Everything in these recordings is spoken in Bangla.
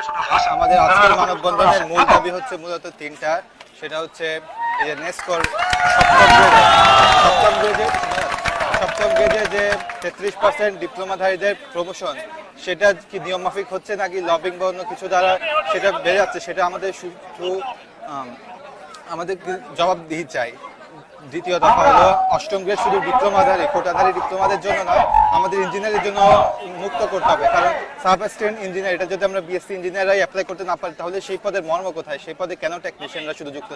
আজকের মানববন্ধনের মূল দাবি হচ্ছে মূলত তিনটা। সেটা হচ্ছে এই যে নেসকোর সপ্তম গ্রেডে সপ্তম গ্রেডে যে তেত্রিশ পার্সেন্ট ডিপ্লোমাধারীদের প্রমোশন সেটা কি নিয়ম মাফিক হচ্ছে নাকি লবিং বা অন্য কিছু দ্বারা সেটা বেড়ে যাচ্ছে সেটা আমাদের শুধু আম, আমাদের জবাবদিহি চাই। দ্বিতীয় দফা হলো অষ্টম গ্রেড শুধু ডিপ্লোমাধারী, কোটাধারী ডিপ্লোমাদের জন্য নয়, আমাদের ইঞ্জিনিয়ারের জন্য মুক্ত করতে হবে। কারণ সাব অ্যাসিস্ট্যান্ট ইঞ্জিনিয়ার, এটা যদি আমরা বিএসসি ইঞ্জিনিয়াররাই অ্যাপ্লাই করতে না পারি, তাহলে সেই পদের মর্ম কোথায়? সেই পদে কেন টেকনিশিয়ানরা শুধু যুক্ত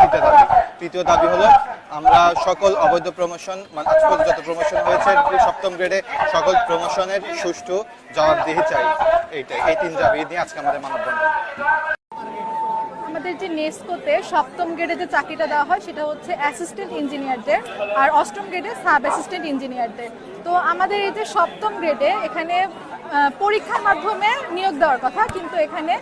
তিনটা দাবি। তৃতীয় দাবি হলো, আমরা সকল অবৈধ প্রমোশন মানে আজ পর্যন্ত যত প্রমোশন হয়েছে, সপ্তম গ্রেডে সকল প্রমোশনের সুষ্ঠু জবাবদিহি চাই। এইটাই, এই তিন দাবি নিয়ে আজকে আমাদের মানববন্ধন। আমাদের যে নেস্কোতে সপ্তম গ্রেডে যে চাকরিটা দেওয়া হয়, সেটা হচ্ছে অ্যাসিস্ট্যান্ট ইঞ্জিনিয়ারদের আর অষ্টম গ্রেডে সাব অ্যাসিস্ট্যান্ট ইঞ্জিনিয়ারদের তো আমাদের এই যে সপ্তম গ্রেডে এখানে পরীক্ষার মাধ্যমে নিয়োগ দেওয়ার কথা, কিন্তু এখানে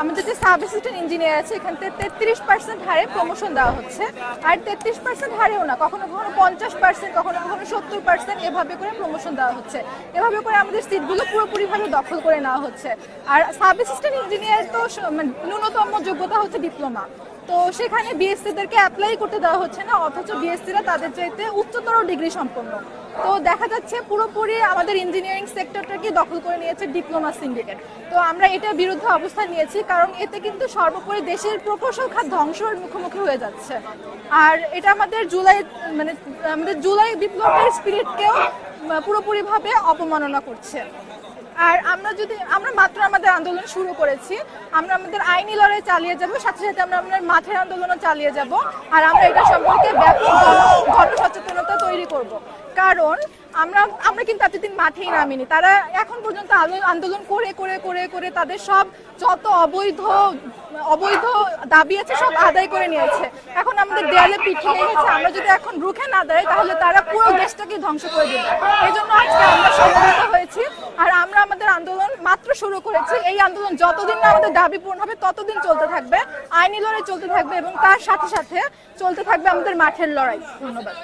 আমাদের যে সাব অ্যাসিস্ট্যান্ট ইঞ্জিনিয়ার আছে এখান থেকে তেত্রিশ পার্সেন্ট হারে প্রমোশন দেওয়া হচ্ছে। আর তেত্রিশ পার্সেন্ট হারেও না, কখনো কখনো পঞ্চাশ পার্সেন্ট কখনো কখনো সত্তর পার্সেন্ট এভাবে করে প্রমোশন দেওয়া হচ্ছে। এভাবে করে আমাদের সিটগুলো পুরোপুরিভাবে দখল করে নেওয়া হচ্ছে। আর সাব অ্যাসিস্ট্যান্ট ইঞ্জিনিয়ার তো মানে ন্যূনতম যোগ্যতা হচ্ছে ডিপ্লোমা তো সেখানে বিএসসিদেরকে অ্যাপ্লাই করতে দেওয়া হচ্ছে না, অথচ বিএসসিরা তাদের চাইতে উচ্চতর ডিগ্রি সম্পন্ন। তো দেখা যাচ্ছে পুরোপুরি আমাদের ইঞ্জিনিয়ারিং সেক্টরটাকে দখল করে নিয়েছে ডিপ্লোমা সিন্ডিকেট তো আমরা এটার বিরুদ্ধে অবস্থান নিয়েছি, কারণ এতে কিন্তু সর্বোপরি দেশের প্রকৌশল খাত ধ্বংসের মুখোমুখি হয়ে যাচ্ছে। আর এটা আমাদের জুলাই মানে আমাদের জুলাই বিপ্লবের স্পিরিটকেও পুরোপুরিভাবে অপমাননা করছে। আর আমরা যদি, আমরা মাত্র আমাদের আন্দোলন শুরু করেছি, আমরা আমাদের আইনি লড়াই চালিয়ে যাব, সাথে সাথে আমরা আমাদের মাঠের আন্দোলনও চালিয়ে যাব, আর আমরা এটা সম্পর্কে ব্যাপক জনসচেতনতা তৈরি করব। কারণ আমরা আমরা কিন্তু এতদিন মাঠেই নামিনি। তারা এখন পর্যন্ত আন্দোলন করে করে করে করে তাদের সব যত অবৈধ অবৈধ দাবি আছে সব আদায় করে নিয়েছে। এখন আমাদের দেয়ালে পিঠে লেগেছে। আমরা যদি এখন রুখে না দাঁড়াই, তাহলে তারা পুরো দেশটাকে ধ্বংস করে দেবে। এই জন্য আজকে আমরা সমবেত হয়েছি। আর আমরা আমাদের আন্দোলন মাত্র শুরু করেছি। এই আন্দোলন যতদিন না আমাদের দাবি পূরণ হবে, ততদিন চলতে থাকবে। আইনি লড়াই চলতে থাকবে এবং তার সাথে সাথে চলতে থাকবে আমাদের মাঠের লড়াই। ধন্যবাদ।